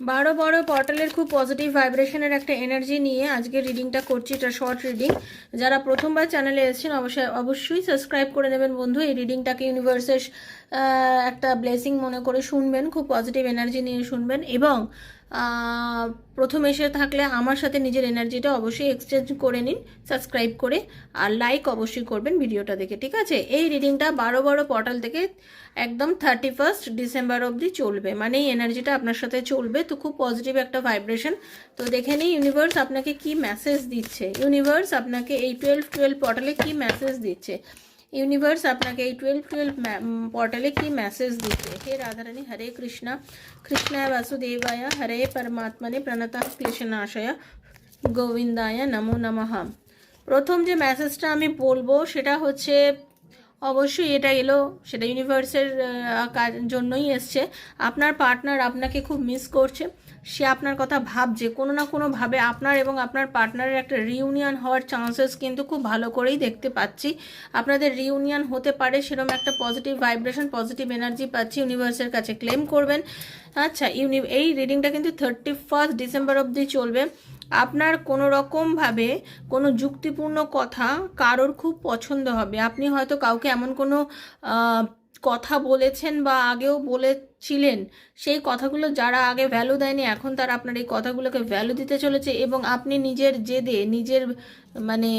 বারো বড় পোর্টালের খুব পজিটিভ ভাইব্রেশনের একটা এনার্জি নিয়ে আজকে রিডিংটা করছি, এটা শর্ট রিডিং যারা প্রথমবার চ্যানেলে এসেছেন, অবশ্যই অবশ্যই সাবস্ক্রাইব করে নেবেন বন্ধু। এই রিডিংটাকে ইউনিভার্সের একটা ব্লেসিং মনে করে শুনবেন, খুব পজিটিভ এনার্জি নিয়ে শুনবেন। এবং প্রথম এসে থাকলে আমার সাথে নিজের এনার্জিটা অবশ্যই এক্সচেঞ্জ করে নিন সাবস্ক্রাইব করে, আর লাইক অবশ্যই করবেন ভিডিওটা দেখে, ঠিক আছে? এই রিডিংটা বারো বড় পোর্টাল থেকে একদম থার্টি ফার্স্ট ডিসেম্বর অবধি চলবে মানে এই এনার্জিটা আপনার সাথে চলবে, তো খুব পজিটিভ একটা ভাইব্রেশন তো দেখে নিই ইউনিভার্স আপনাকে কি মেসেজ দিচ্ছে ইউনিভার্স আপনাকে এই টুয়েলভ টুয়েলভ পোর্টালে কি মেসেজ দিচ্ছে। ইউনিভার্স আপনাকে এই টুয়েলভ টুয়েলভ পোর্টালে কি মেসেজ দিচ্ছে? হে রাধারানী হরে কৃষ্ণা। কৃষ্ণায় বাসুদেবায়, হরে পরমাত্মনে প্রণতা ক্লেশনাশয় গোবিন্দায় নমো নমঃ। প্রথম যে মেসেজটা আমি বলব, সেটা হচ্ছে অবশ্যই এটা এলো, সেটা ইউনিভার্সের কাজ- জন্যই এসছে। আপনার পার্টনার আপনাকে খুব মিস করছে। সে আপনার কথা ভাবছে। কোনো না কোনোভাবে আপনার এবং আপনার পার্টনারের একটা রিউনিয়ন হওয়ার চান্সেস কিন্তু খুব ভালো করেই দেখতে পাচ্ছি। আপনাদের রিউনিয়ন হতে পারে সেরকম একটা পজিটিভ ভাইব্রেশন পজিটিভ এনার্জি পাচ্ছি ইউনিভার্সের কাছে ক্লেম করবেন। আচ্ছা ইউনি এই রিডিংটা কিন্তু থার্টি ফার্স্ট ডিসেম্বর অবধি চলবে। আপনার কোনো রকমভাবে কোনো যুক্তিপূর্ণ কথা কারোর খুব পছন্দ হবে। আপনি হয়তো কাউকে এমন কোনো কথা বলেছেন বা আগেও বলেছিলেন, সেই কথাগুলো যারা আগে ভ্যালু দেয়নি, এখন তারা আপনার এই কথাগুলোকে ভ্যালু দিতে চলেছে এবং আপনি নিজের জেদে, নিজের মানে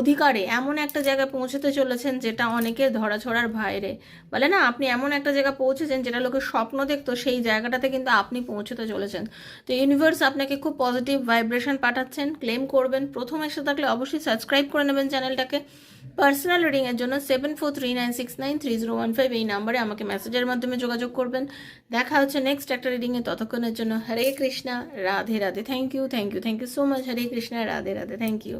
অধিকারে এমন একটা জায়গায় পৌঁছতে চলেছেন যেটা অনেকের ধরাছড়ার বাইরে। বলে না? আপনি এমন একটা জায়গায় পৌঁছেছেন যেটা লোকের স্বপ্ন দেখতো, সেই জায়গাটাতে কিন্তু আপনি পৌঁছতে চলেছেন। তো ইউনিভার্স আপনাকে খুব পজিটিভ ভাইব্রেশন পাঠাচ্ছেন ক্লেম করবেন। প্রথম এসে থাকলে অবশ্যই সাবস্ক্রাইব করে নেবেন চ্যানেলটাকে। পার্সোনাল রিডিংয়ের জন্য seven four three nine six nine three zero one five এই নাম্বারে আমাকে মেসেজের মাধ্যমে যোগাযোগ করবেন। দেখা হচ্ছে নেক্সট একটা রিডিংয়ে ততক্ষণের জন্য Hare Krishna, Radhe Radhe. Thank you thank you thank you so much Hare Krishna, Radhe Radhe. Thank you